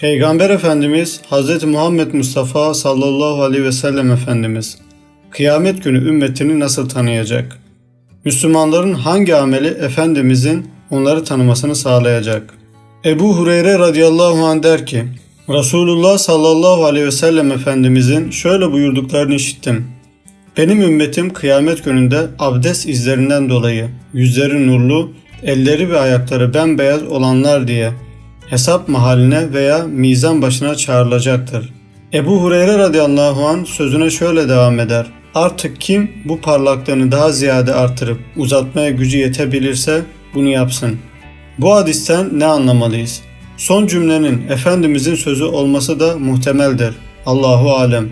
Peygamber Efendimiz Hz. Muhammed Mustafa sallallahu aleyhi ve sellem Efendimiz kıyamet günü ümmetini nasıl tanıyacak? Müslümanların hangi ameli Efendimizin onları tanımasını sağlayacak? Ebu Hureyre radıyallahu anh der ki Resulullah sallallahu aleyhi ve sellem Efendimizin şöyle buyurduklarını işittim. Benim ümmetim kıyamet gününde abdest izlerinden dolayı yüzleri nurlu, elleri ve ayakları bembeyaz olanlar diye hesap mahaline veya mizan başına çağrılacaktır. Ebu Hureyre radıyallahu an sözüne şöyle devam eder. Artık kim bu parlaklığını daha ziyade artırıp uzatmaya gücü yetebilirse bunu yapsın. Bu hadisten ne anlamalıyız? Son cümlenin Efendimizin sözü olması da muhtemeldir. Allahu alem.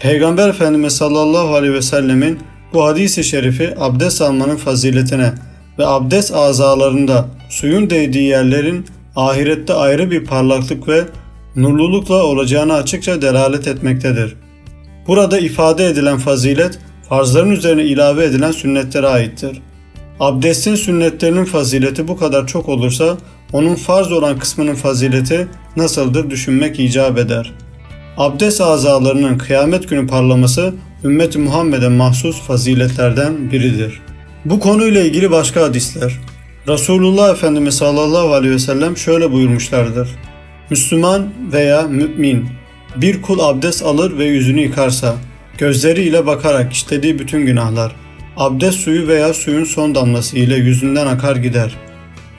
Peygamber Efendimiz sallallahu aleyhi ve sellemin bu hadisi şerifi abdest almanın faziletine ve abdest azalarında suyun değdiği yerlerin ahirette ayrı bir parlaklık ve nurlulukla olacağını açıkça delalet etmektedir. Burada ifade edilen fazilet farzların üzerine ilave edilen sünnetlere aittir. Abdestin sünnetlerinin fazileti bu kadar çok olursa onun farz olan kısmının fazileti nasıldır düşünmek icap eder. Abdest azalarının kıyamet günü parlaması ümmet-i Muhammed'e mahsus faziletlerden biridir. Bu konuyla ilgili başka hadisler. Resulullah Efendimiz sallallahu aleyhi ve sellem şöyle buyurmuşlardır. Müslüman veya mümin bir kul abdest alır ve yüzünü yıkarsa, gözleriyle bakarak işlediği bütün günahlar, abdest suyu veya suyun son damlası ile yüzünden akar gider.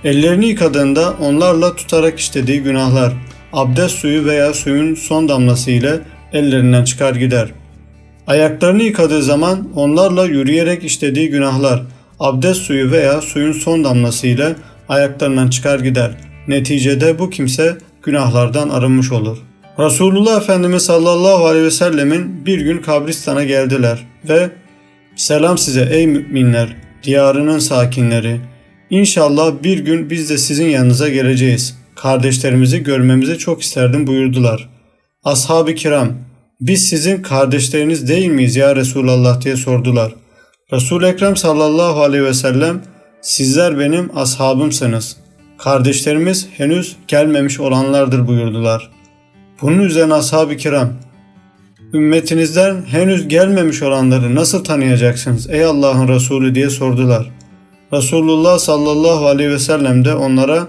Ellerini yıkadığında onlarla tutarak işlediği günahlar, abdest suyu veya suyun son damlası ile ellerinden çıkar gider. Ayaklarını yıkadığı zaman onlarla yürüyerek işlediği günahlar, abdest suyu veya suyun son damlası ile ayaklarından çıkar gider. Neticede bu kimse günahlardan arınmış olur. Resulullah Efendimiz sallallahu aleyhi ve sellemin bir gün kabristana geldiler ve Selam size ey müminler, diyarının sakinleri. İnşallah bir gün biz de sizin yanınıza geleceğiz. Kardeşlerimizi görmemizi çok isterdim buyurdular. Ashab-ı kiram, biz sizin kardeşleriniz değil miyiz ya Resulallah diye sordular. Resul Ekrem sallallahu aleyhi ve sellem sizler benim ashabımsınız. Kardeşlerimiz henüz gelmemiş olanlardır buyurdular. Bunun üzerine ashab-ı kiram ümmetinizden henüz gelmemiş olanları nasıl tanıyacaksınız ey Allah'ın Resulü diye sordular. Resulullah sallallahu aleyhi ve sellem de onlara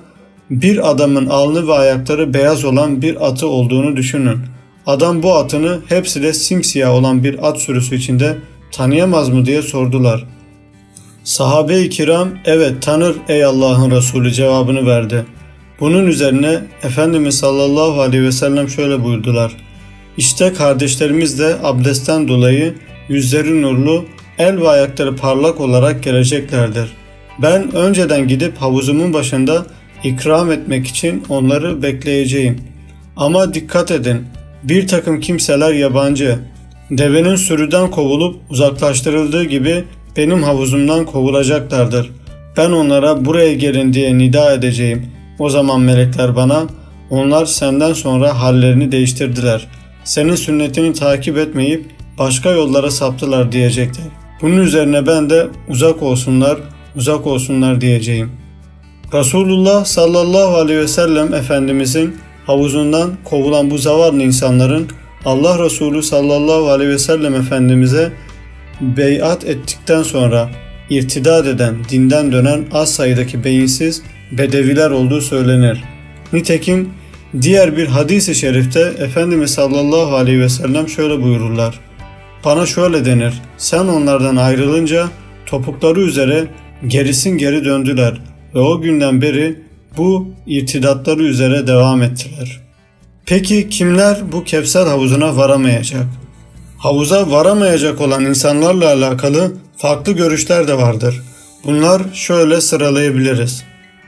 bir adamın alnı ve ayakları beyaz olan bir atı olduğunu düşünün. Adam bu atını hepsi de simsiyah olan bir at sürüsü içinde tanıyamaz mı diye sordular. Sahabe-i kiram evet tanır ey Allah'ın Resulü cevabını verdi. Bunun üzerine Efendimiz sallallahu aleyhi ve sellem şöyle buyurdular. İşte kardeşlerimiz de abdestten dolayı yüzleri nurlu, el ve ayakları parlak olarak geleceklerdir. Ben önceden gidip havuzumun başında ikram etmek için onları bekleyeceğim. Ama dikkat edin, bir takım kimseler yabancı, devenin sürüden kovulup uzaklaştırıldığı gibi benim havuzumdan kovulacaklardır. Ben onlara buraya gelin diye nida edeceğim. O zaman melekler bana, onlar senden sonra hallerini değiştirdiler. Senin sünnetini takip etmeyip başka yollara saptılar diyecekler. Bunun üzerine ben de uzak olsunlar, uzak olsunlar diyeceğim. Resulullah sallallahu aleyhi ve sellem Efendimizin havuzundan kovulan bu zavallı insanların Allah Resulü sallallahu aleyhi ve sellem Efendimiz'e beyat ettikten sonra irtidat eden, dinden dönen az sayıdaki beyinsiz bedeviler olduğu söylenir. Nitekim diğer bir hadis-i şerifte Efendimiz sallallahu aleyhi ve sellem şöyle buyururlar. Bana şöyle denir, sen onlardan ayrılınca topukları üzere gerisin geri döndüler ve o günden beri bu irtidatları üzere devam ettiler. Peki kimler bu Kevser havuzuna varamayacak? Havuza varamayacak olan insanlarla alakalı farklı görüşler de vardır. Bunlar şöyle sıralayabiliriz.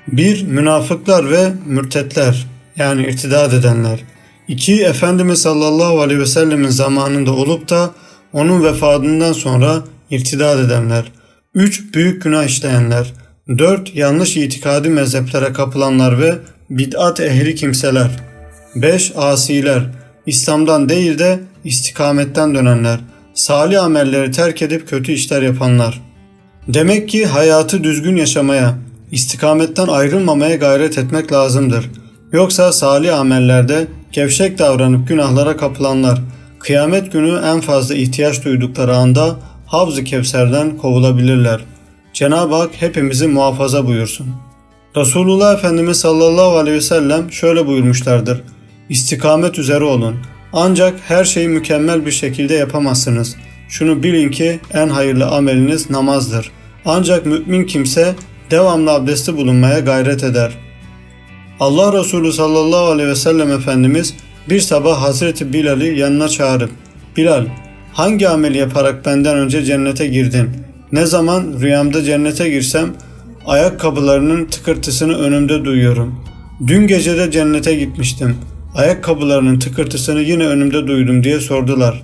1. Münafıklar ve mürtetler yani irtidat edenler. 2. Efendimiz sallallahu aleyhi ve sellemin zamanında olup da onun vefatından sonra irtidat edenler. 3. Büyük günah işleyenler. 4. Yanlış itikadi mezheplere kapılanlar ve bid'at ehli kimseler. 5. Asiler. İslam'dan değil de istikametten dönenler. Salih amelleri terk edip kötü işler yapanlar. Demek ki hayatı düzgün yaşamaya, istikametten ayrılmamaya gayret etmek lazımdır. Yoksa salih amellerde gevşek davranıp günahlara kapılanlar, kıyamet günü en fazla ihtiyaç duydukları anda Havz-ı Kevser'den kovulabilirler. Cenab-ı Hak hepimizi muhafaza buyursun. Resulullah Efendimiz sallallahu aleyhi ve sellem şöyle buyurmuşlardır. İstikamet üzere olun. Ancak her şeyi mükemmel bir şekilde yapamazsınız. Şunu bilin ki en hayırlı ameliniz namazdır. Ancak mümin kimse devamlı abdesti bulunmaya gayret eder. Allah Resulü sallallahu aleyhi ve sellem Efendimiz bir sabah Hazreti Bilal'i yanına çağırıp Bilal hangi ameli yaparak benden önce cennete girdin? Ne zaman rüyamda cennete girsem ayakkabılarının tıkırtısını önümde duyuyorum. Dün gece de cennete gitmiştim. Ayakkabılarının tıkırtısını yine önümde duydum diye sordular.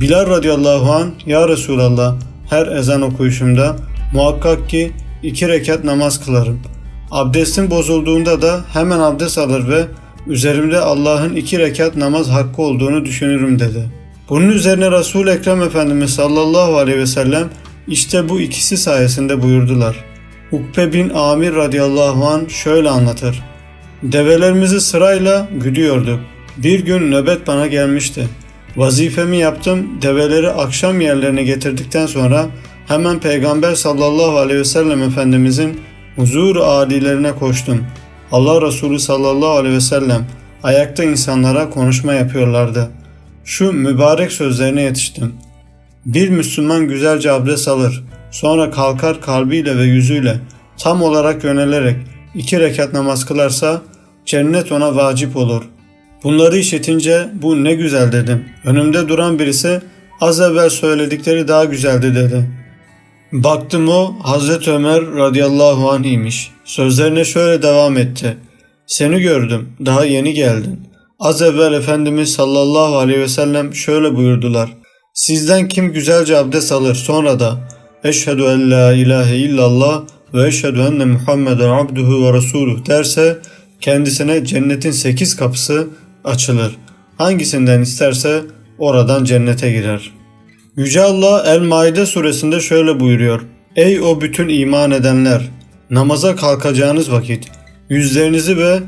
Bilal radıyallahu an ya Resulallah her ezan okuyuşumda muhakkak ki iki rekat namaz kılarım. Abdestim bozulduğunda da hemen abdest alır ve üzerimde Allah'ın iki rekat namaz hakkı olduğunu düşünürüm dedi. Bunun üzerine Resul-i Ekrem Efendimiz sallallahu aleyhi ve sellem işte bu ikisi sayesinde buyurdular. Ukbe bin Amir radıyallahu an şöyle anlatır. Develerimizi sırayla güdüyorduk. Bir gün nöbet bana gelmişti. Vazifemi yaptım. Develeri akşam yerlerine getirdikten sonra hemen Peygamber sallallahu aleyhi ve sellem Efendimizin huzur adilerine koştum. Allah Resulü sallallahu aleyhi ve sellem ayakta insanlara konuşma yapıyorlardı. Şu mübarek sözlerine yetiştim. Bir Müslüman güzelce abdest alır. Sonra kalkar kalbiyle ve yüzüyle tam olarak yönelerek iki rekat namaz kılarsa cennet ona vacip olur. Bunları işitince bu ne güzel dedim. Önümde duran birisi az evvel söyledikleri daha güzeldi dedi. Baktım o Hazreti Ömer radıyallahu anh imiş. Sözlerine şöyle devam etti. Seni gördüm, daha yeni geldin. Az evvel Efendimiz sallallahu aleyhi ve sellem şöyle buyurdular. Sizden kim güzelce abdest alır sonra da Eşhedü en la ilahe illallah ve eşhedü enne Muhammeden abduhu ve resuluh derse kendisine cennetin sekiz kapısı açılır. Hangisinden isterse oradan cennete girer. Yüce Allah El-Maide suresinde şöyle buyuruyor. Ey o bütün iman edenler! Namaza kalkacağınız vakit yüzlerinizi ve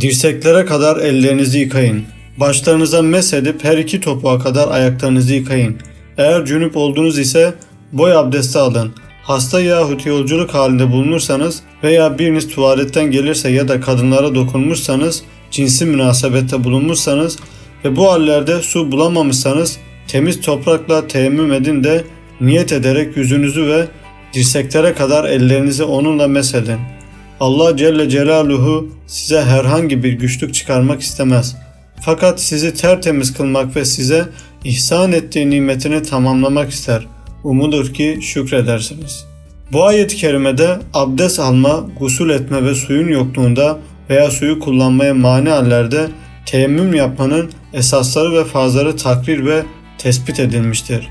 dirseklere kadar ellerinizi yıkayın. Başlarınıza mesedip her iki topuğa kadar ayaklarınızı yıkayın. Eğer cünüp oldunuz ise boy abdesti alın. Hasta yahut yolculuk halinde bulunursanız veya biriniz tuvaletten gelirse ya da kadınlara dokunmuşsanız, cinsi münasebette bulunmuşsanız ve bu hallerde su bulamamışsanız temiz toprakla teyemmüm edin de niyet ederek yüzünüzü ve dirseklere kadar ellerinizi onunla mesedin. Allah Celle Celaluhu size herhangi bir güçlük çıkarmak istemez. Fakat sizi tertemiz kılmak ve size ihsan ettiği nimetini tamamlamak ister. Umudur ki şükredersiniz. Bu ayet-i kerimede abdest alma, gusül etme ve suyun yokluğunda veya suyu kullanmaya mani hallerde teyemmüm yapmanın esasları ve fazları takrir ve tespit edilmiştir.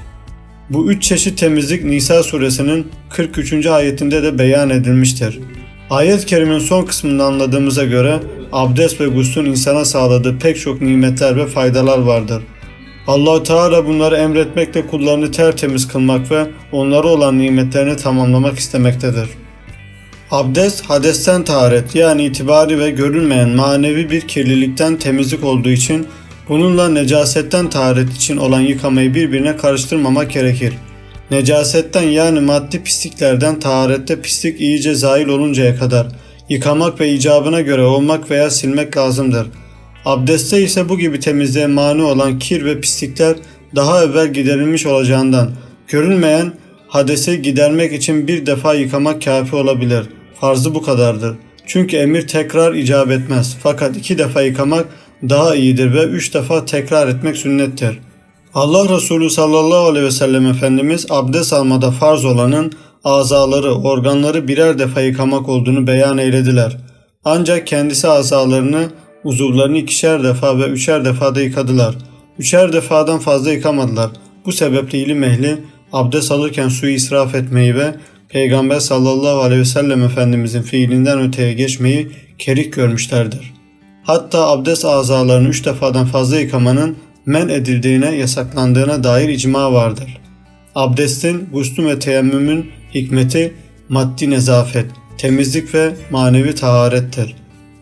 Bu üç çeşit temizlik Nisa suresinin 43. ayetinde de beyan edilmiştir. Ayet-i kerimin son kısmında anladığımıza göre abdest ve guslun insana sağladığı pek çok nimetler ve faydalar vardır. Allah Teala bunları emretmekle kullarını tertemiz kılmak ve onlara olan nimetlerini tamamlamak istemektedir. Abdest, hadesten taharet yani itibari ve görünmeyen manevi bir kirlilikten temizlik olduğu için bununla necasetten taharet için olan yıkamayı birbirine karıştırmamak gerekir. Necasetten yani maddi pisliklerden taharette pislik iyice zahil oluncaya kadar yıkamak ve icabına göre olmak veya silmek lazımdır. Abdestte ise bu gibi temizliğe mani olan kir ve pislikler daha evvel giderilmiş olacağından görünmeyen hadesi gidermek için bir defa yıkamak kafi olabilir. Farzı bu kadardır. Çünkü emir tekrar icap etmez. Fakat iki defa yıkamak daha iyidir ve üç defa tekrar etmek sünnettir. Allah Resulü sallallahu aleyhi ve sellem Efendimiz abdest almada farz olanın azaları, organları birer defa yıkamak olduğunu beyan eylediler. Ancak kendisi azalarını, uzuvlarını ikişer defa ve üçer defa da yıkadılar. Üçer defadan fazla yıkamadılar. Bu sebeple ilim ehli abdest alırken suyu israf etmeyi ve Peygamber sallallahu aleyhi ve sellem Efendimizin fiilinden öteye geçmeyi kerih görmüşlerdir. Hatta abdest azalarını üç defadan fazla yıkamanın men edildiğine, yasaklandığına dair icma vardır. Abdestin, guslün ve teyemmümün hikmeti maddi nezafet, temizlik ve manevi taharettir.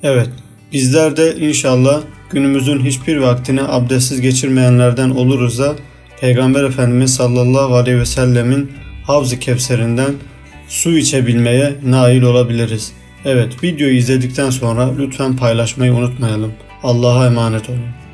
Evet, bizler de inşallah günümüzün hiçbir vaktini abdestsiz geçirmeyenlerden oluruz da Peygamber Efendimiz sallallahu aleyhi ve sellemin Havz-ı Kevser'inden su içebilmeye nail olabiliriz. Evet videoyu izledikten sonra lütfen paylaşmayı unutmayalım. Allah'a emanet olun.